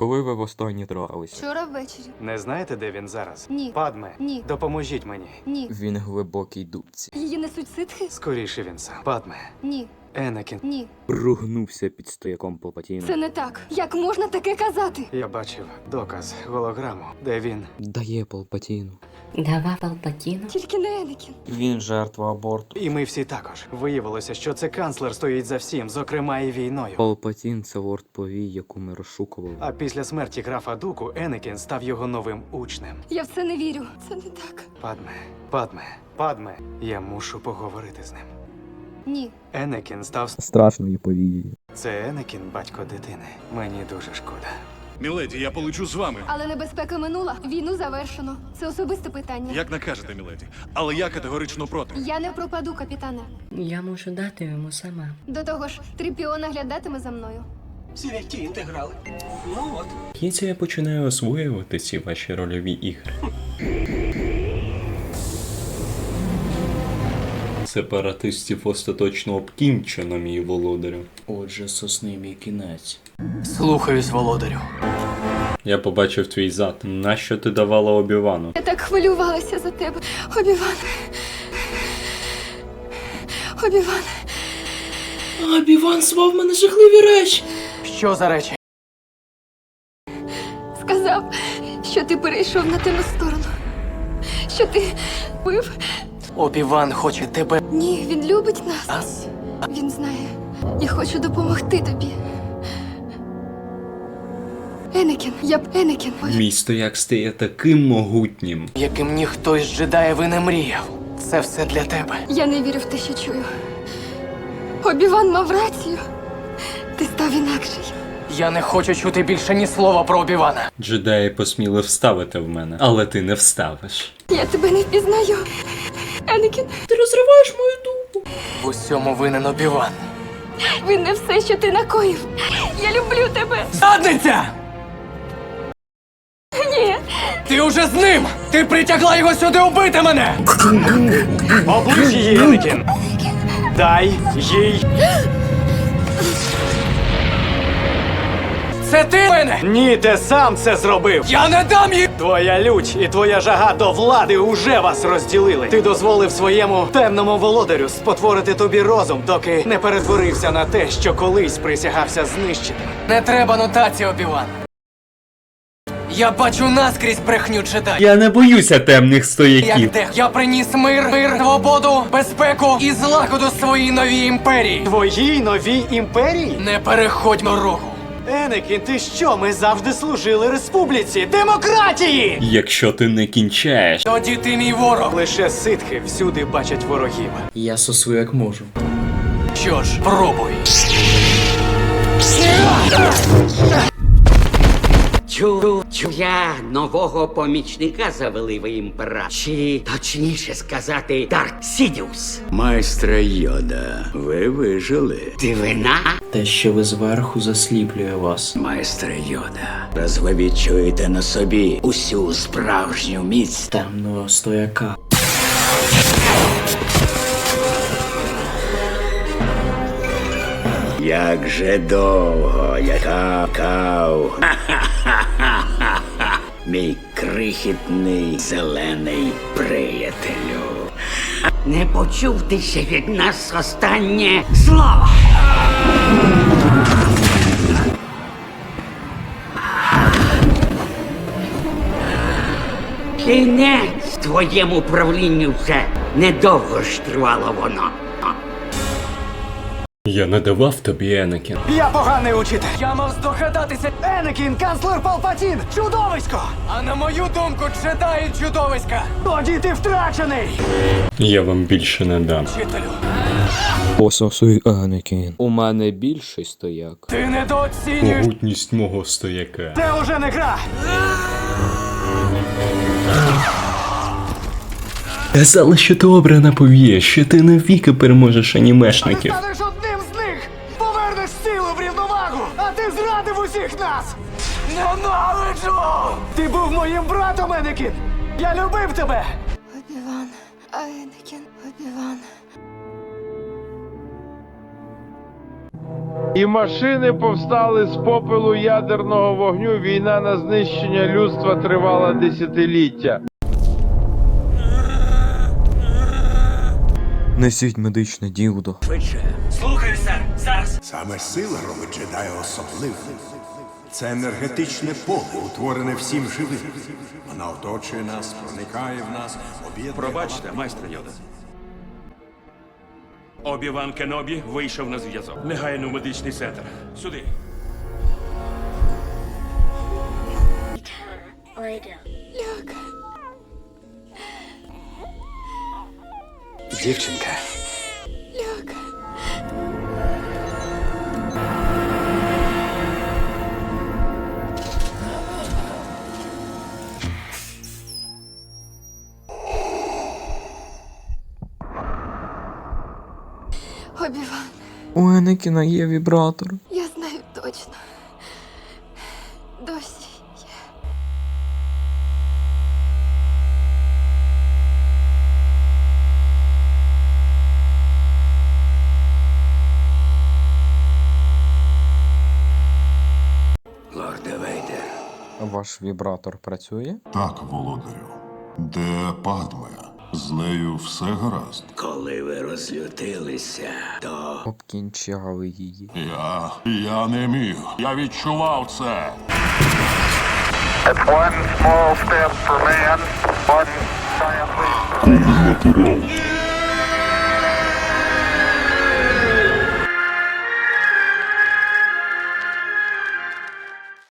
Коли ви востаннє дралися? Вчора ввечері. Не знаєте, де він зараз? Ні. Падме, Ні. допоможіть мені. Ні. Він глибокий дубці. Її несуть ситхи? Скоріше він сам. Падме, Ні. Енекін. Ні. Ругнувся під стояком Палпатіна. Це не так. Як можна таке казати? Я бачив доказ голограму, де він. Дає Палпатіну. Давав Палпатіну. Тільки не Енекін. Він жертва аборту. І ми всі також. Виявилося, що це канцлер стоїть за всім, зокрема і війною. Палпатін це лорд повій, яку ми розшукували. А після смерті графа Дуку Енекін став його новим учнем. Я в це не вірю. Це не так. Падме, падме, падме. Я мушу поговорити з ним. Ні. Енекін став. Страшною повією. Це Енекін, батько дитини. Мені дуже шкода. Міледі, я полечу з вами. Але небезпека минула. Війну завершено. Це особисте питання. Як накажете, міледі. Але я категорично проти. Я не пропаду, капітане. Я можу дати йому сама. До того ж, Трипіо наглядатиме за мною. Святі інтеграли. Ну от. Кінці я починаю освоювати ці ваші рольові ігри. Сепаратистів остаточно обкінчено, мій володарю. Отже, сосни мій кінець. Слухаюсь, володарю. Я побачив твій зад. Нащо ти давала обівану? Я так хвилювалася за тебе. Обіван. Обіван. Обіван звав мене жахливі речі. Що за речі? Сказав, що ти перейшов на темну сторону. Що ти бив? Обіван хоче тебе. Ні, він любить нас. Нас? Він знає. Я хочу допомогти тобі. Енекін, я б Енекін. Ой, Мій стояк стає таким могутнім. Яким ніхто із джедаїв і не мріяв. Це все для тебе. Я не вірю в те, що чую. Обіван мав рацію. Ти став інакший. Я не хочу чути більше ні слова про Обівана. Джедаї посміли вставити в мене, але ти не вставиш. Я тебе не впізнаю. Енекін, В усьому винен Обіван. він не все, що ти накоїв. Я люблю тебе. Задниця! Ні. Ти уже з ним! Ти притягла його сюди убити мене! Оближ її, Енекін! Дай їй. Це ти мене! Ні, ти сам це зробив! Я не дам їй! Твоя лють і твоя жага до влади уже вас розділили. Ти дозволив своєму темному володарю спотворити тобі розум, доки не перетворився на те, що колись присягався знищити. Не треба нотації, Обіван. Я бачу наскрізь брехню джедаїв. Я не боюся темних Як стояків. де я приніс мир, мир, свободу, безпеку і злагоду своїй новій імперії. Твоїй новій імперії? Не переходь дорогу. Енекін, ти що? Ми завжди служили республіці, демократії! Якщо ти не кінчаєш, Тоді ти мій ворог. Лише ситхи всюди бачать ворогів. Я сосу як можу. Що ж, пробуй. Чу, чу, я нового помічника завели ви імпера. Чи точніше сказати, Дарк Сідіус. Майстре Йода, ви вижили. Дивина? Те, що ви зверху засліплює вас. Майстре Йода, раз ви відчуєте на собі усю справжню міць. Темного стояка. Як же довго я кав. Мій крихітний зелений приятелю. Не почув ти ще від нас останнє слово. Кінець твоєму правлінню вже недовго ж тривало воно. Я не давав тобі Енакін. Я поганий учитель! Я мав здогадатися, Енекін, канцлер Палпатін! Чудовисько! а на мою думку, джедаї чудовиська. Тоді ти втрачений! Я вам більше не дам. Вчителю, Пососуй, Анекін. У мене більший стояк. ти недооцінюєш. Могутність мого стояка. Це уже не гра! Казала, що ти обрана повія, що ти навіки переможеш анімешників. Усіх нас! Ненавиджу! Ти був моїм братом, Енекін! Я любив тебе! Обіван. А Енекін. Обіван. І машини повстали з попелу ядерного вогню. Війна на знищення людства тривала десятиліття. Несіть медичне ділдо. Слухаю, сер. Зараз. Саме сила робить джедая особливим. Це енергетичне поле, утворене всім живим. Вона оточує нас, проникає в нас, об'єднує. Пробачте, майстер Йода. Обіван Кенобі вийшов на зв'язок. Негайно в медичний центр. Сюди. Дівчинка. Люк. Обіван, У Енекіна є вібратор. я знаю точно. Досі Ваш вібратор працює? Так, володарю. Де Падме? З нею все гаразд. Коли ви розлютилися, то Обкінчали її. Я. я не міг. Я відчував це. It's one small step for man, one giant leap.